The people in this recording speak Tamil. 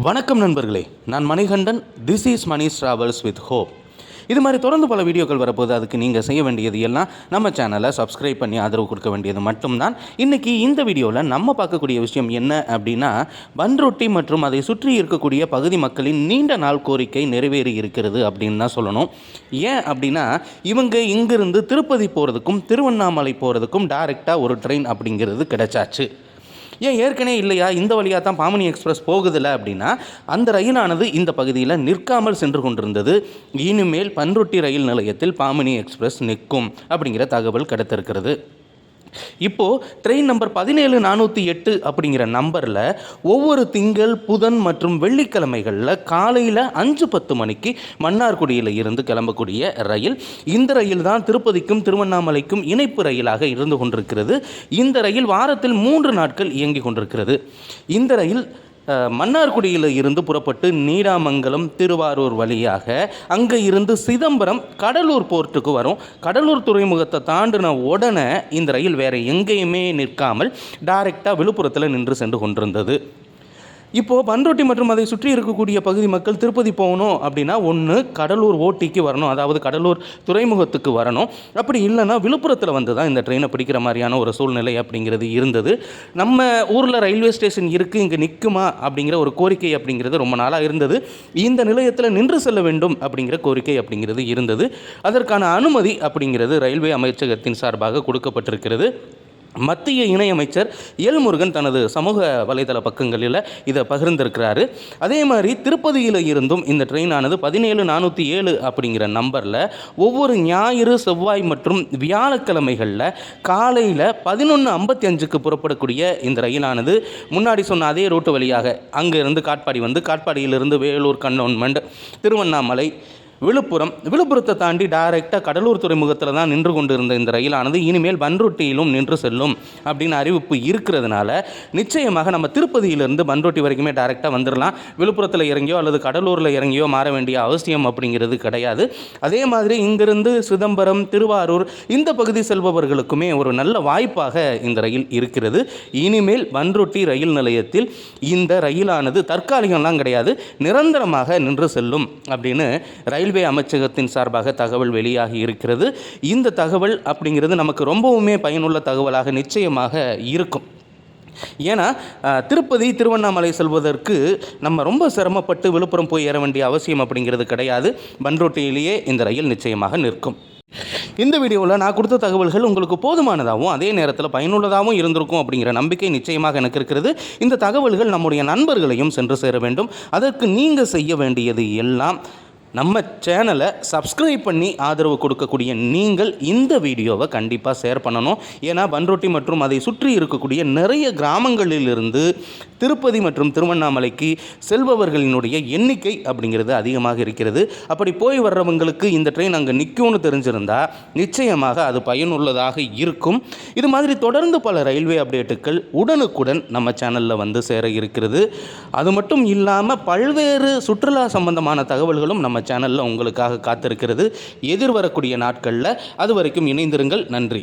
வணக்கம் நண்பர்களே. நான் Manikandan. This is Mani travels with hope இது மாதிரி தொடர்ந்து பல வீடியோக்கள் வரப்போது அதுக்கு நீங்கள் செய்ய வேண்டியது எல்லாம் நம்ம சேனலை சப்ஸ்கிரைப் பண்ணி ஆதரவு கொடுக்க வேண்டியது மட்டும்தான். இன்றைக்கி இந்த வீடியோவில் நம்ம பார்க்கக்கூடிய விஷயம் என்ன அப்படின்னா பன்ரொட்டி மற்றும் அதை சுற்றி இருக்கக்கூடிய பகுதி மக்களின் நீண்ட நாள் கோரிக்கை நிறைவேறி இருக்கிறது அப்படின்னு தான் சொல்லணும். ஏன் அப்படின்னா இவங்க இங்கிருந்து திருப்பதி போகிறதுக்கும் திருவண்ணாமலை போகிறதுக்கும் டைரெக்டாக ஒரு ட்ரெயின் அப்படிங்கிறது கிடைச்சாச்சு. ஏன் ஏற்கனவே இல்லையா? இந்த வழியாக தான் பாமணி எக்ஸ்பிரஸ் போகுதில்ல அப்படின்னா அந்த ரயிலானது இந்த பகுதியில் நிற்காமல் சென்று கொண்டிருந்தது. இனிமேல் பன்ருட்டி ரயில் நிலையத்தில் பாமணி எக்ஸ்பிரஸ் நிற்கும் அப்படிங்கிற தகவல் கிடைத்திருக்கிறது. இப்போது ட்ரெயின் நம்பர் பதினேழு நானூற்றி எட்டு அப்படிங்கிற நம்பரில் ஒவ்வொரு திங்கள் புதன் மற்றும் வெள்ளிக்கிழமைகளில் காலையில் அஞ்சு பத்து மணிக்கு மன்னார்குடியில் இருந்து கிளம்பக்கூடிய ரயில். இந்த ரயில் தான் திருப்பதிக்கும் திருவண்ணாமலைக்கும் இணைப்பு ரயிலாக இருந்து கொண்டிருக்கிறது. இந்த ரயில் வாரத்தில் மூன்று நாட்கள் இயங்கி கொண்டிருக்கிறது. இந்த ரயில் மன்னார்குடியில் இருந்து புறப்பட்டு நீடாமங்கலம் திருவாரூர் வழியாக அங்கே இருந்து சிதம்பரம் கடலூர் போர்ட்டுக்கு வரும். கடலூர் துறைமுகத்தை தாண்டின உடனே இந்த ரயில் வேறு எங்கேயுமே நிற்காமல் டைரெக்டாக விழுப்புரத்தில் நின்று சென்று கொண்டிருந்தது. இப்போது பண்ரொட்டி மற்றும் அதை சுற்றி இருக்கக்கூடிய பகுதி மக்கள் திருப்பதி போகணும் அப்படின்னா ஒன்று கடலூர் ஓட்டிக்கு வரணும். அதாவது கடலூர் துறைமுகத்துக்கு வரணும். அப்படி இல்லைன்னா விழுப்புரத்தில் வந்து தான் இந்த ட்ரெயினை பிடிக்கிற மாதிரியான ஒரு சூழ்நிலை அப்படிங்கிறது இருந்தது. நம்ம ஊரில் ரயில்வே ஸ்டேஷன் இருக்குது இங்கே நிற்குமா அப்படிங்கிற ஒரு கோரிக்கை அப்படிங்கிறது ரொம்ப நாளாக இருந்தது. இந்த நிலையத்தில் நின்று செல்ல வேண்டும் அப்படிங்கிற கோரிக்கை அப்படிங்கிறது இருந்தது. அதற்கான அனுமதி அப்படிங்கிறது ரயில்வே அமைச்சகத்தின் சார்பாக கொடுக்கப்பட்டிருக்கிறது. மத்திய இணையமைச்சர் எல் முருகன் தனது சமூக வலைதள பக்கங்களில் இதை பகிர்ந்திருக்கிறாரு. அதே மாதிரி திருப்பதியில் இருந்தும் இந்த ட்ரெயினானது பதினேழு நானூற்றி ஏழு அப்படிங்கிற நம்பரில் ஒவ்வொரு ஞாயிறு செவ்வாய் மற்றும் வியாழக்கிழமைகளில் காலையில் பதினொன்று ஐம்பத்தி அஞ்சுக்கு புறப்படக்கூடிய இந்த ரயிலானது முன்னாடி சொன்ன அதே ரூட்டு வழியாக அங்கேருந்து காட்பாடி வந்து காட்பாடியிலிருந்து வேலூர் கண்டோன்மெண்ட் திருவண்ணாமலை விழுப்புரம். விழுப்புரத்தை தாண்டி டைரெக்டாக கடலூர் துறைமுகத்தில் தான் நின்று கொண்டிருந்த இந்த ரயிலானது இனிமேல் பன்ருட்டியிலும் நின்று செல்லும் அப்படின்னு அறிவிப்பு இருக்கிறதுனால நிச்சயமாக நம்ம திருப்பதியிலிருந்து பன்ருட்டி வரைக்குமே டைரெக்டாக வந்துடலாம் விழுப்புரத்தில் இறங்கியோ அல்லது கடலூரில் இறங்கியோ மாற வேண்டிய அவசியம் அப்படிங்கிறது கிடையாது. அதே மாதிரி இங்கிருந்து சிதம்பரம் திருவாரூர் இந்த பகுதி செல்பவர்களுக்குமே ஒரு நல்ல வாய்ப்பாக இந்த ரயில் இருக்கிறது. இனிமேல் பன்ருட்டி ரயில் நிலையத்தில் இந்த ரயிலானது தற்காலிகம்லாம் கிடையாது. நிரந்தரமாக நின்று செல்லும் அப்படின்னு ரயில் ரயில்வே அமைச்சகத்தின் சார்பாக தகவல் வெளியாகி இருக்கிறது. இந்த தகவல் அப்படிங்கிறது நமக்கு ரொம்பவுமே பயனுள்ள தகவலாக நிச்சயமாக இருக்கும். ஏன்னா திருப்பதி திருவண்ணாமலை செல்வதற்கு நம்ம ரொம்ப சிரமப்பட்டு விழுப்புரம் போய் ஏற வேண்டிய அவசியம் அப்படிங்கிறது கிடையாது. பன்ரோட்டியிலேயே இந்த ரயில் நிச்சயமாக நிற்கும். இந்த வீடியோவில் நான் கொடுத்த தகவல்கள் உங்களுக்கு போதுமானதாகவும் அதே நேரத்தில் பயனுள்ளதாகவும் இருந்திருக்கும் அப்படிங்கிற நம்பிக்கை நிச்சயமாக எனக்கு இருக்கிறது. இந்த தகவல்கள் நம்முடைய நண்பர்களையும் சென்று சேர வேண்டும். அதற்கு நீங்கள் செய்ய வேண்டியது எல்லாம் நம்ம சேனலை சப்ஸ்கிரைப் பண்ணி ஆதரவு கொடுக்கக்கூடிய நீங்கள் இந்த வீடியோவை கண்டிப்பாக ஷேர் பண்ணணும். ஏன்னா பன்ரொட்டி மற்றும் அதை சுற்றி இருக்கக்கூடிய நிறைய கிராமங்களிலிருந்து திருப்பதி மற்றும் திருவண்ணாமலைக்கு செல்பவர்களினுடைய எண்ணிக்கை அப்படிங்கிறது அதிகமாக இருக்கிறது. அப்படி போய் வர்றவங்களுக்கு இந்த ட்ரெயின் அங்கே நிற்கும்னு தெரிஞ்சிருந்தால் நிச்சயமாக அது பயனுள்ளதாக இருக்கும். இது மாதிரி தொடர்ந்து பல ரயில்வே அப்டேட்டுகள் உடனுக்குடன் நம்ம சேனலில் வந்து சேர இருக்கிறது. அது மட்டும் இல்லாமல் பல்வேறு சுற்றுலா சம்பந்தமான தகவல்களும் நம்ம சேனலில் உங்களுக்காக காத்திருக்கிறது. எதிர்வரக்கூடிய நாட்களில் அது வரைக்கும் இணைந்திருங்கள். நன்றி.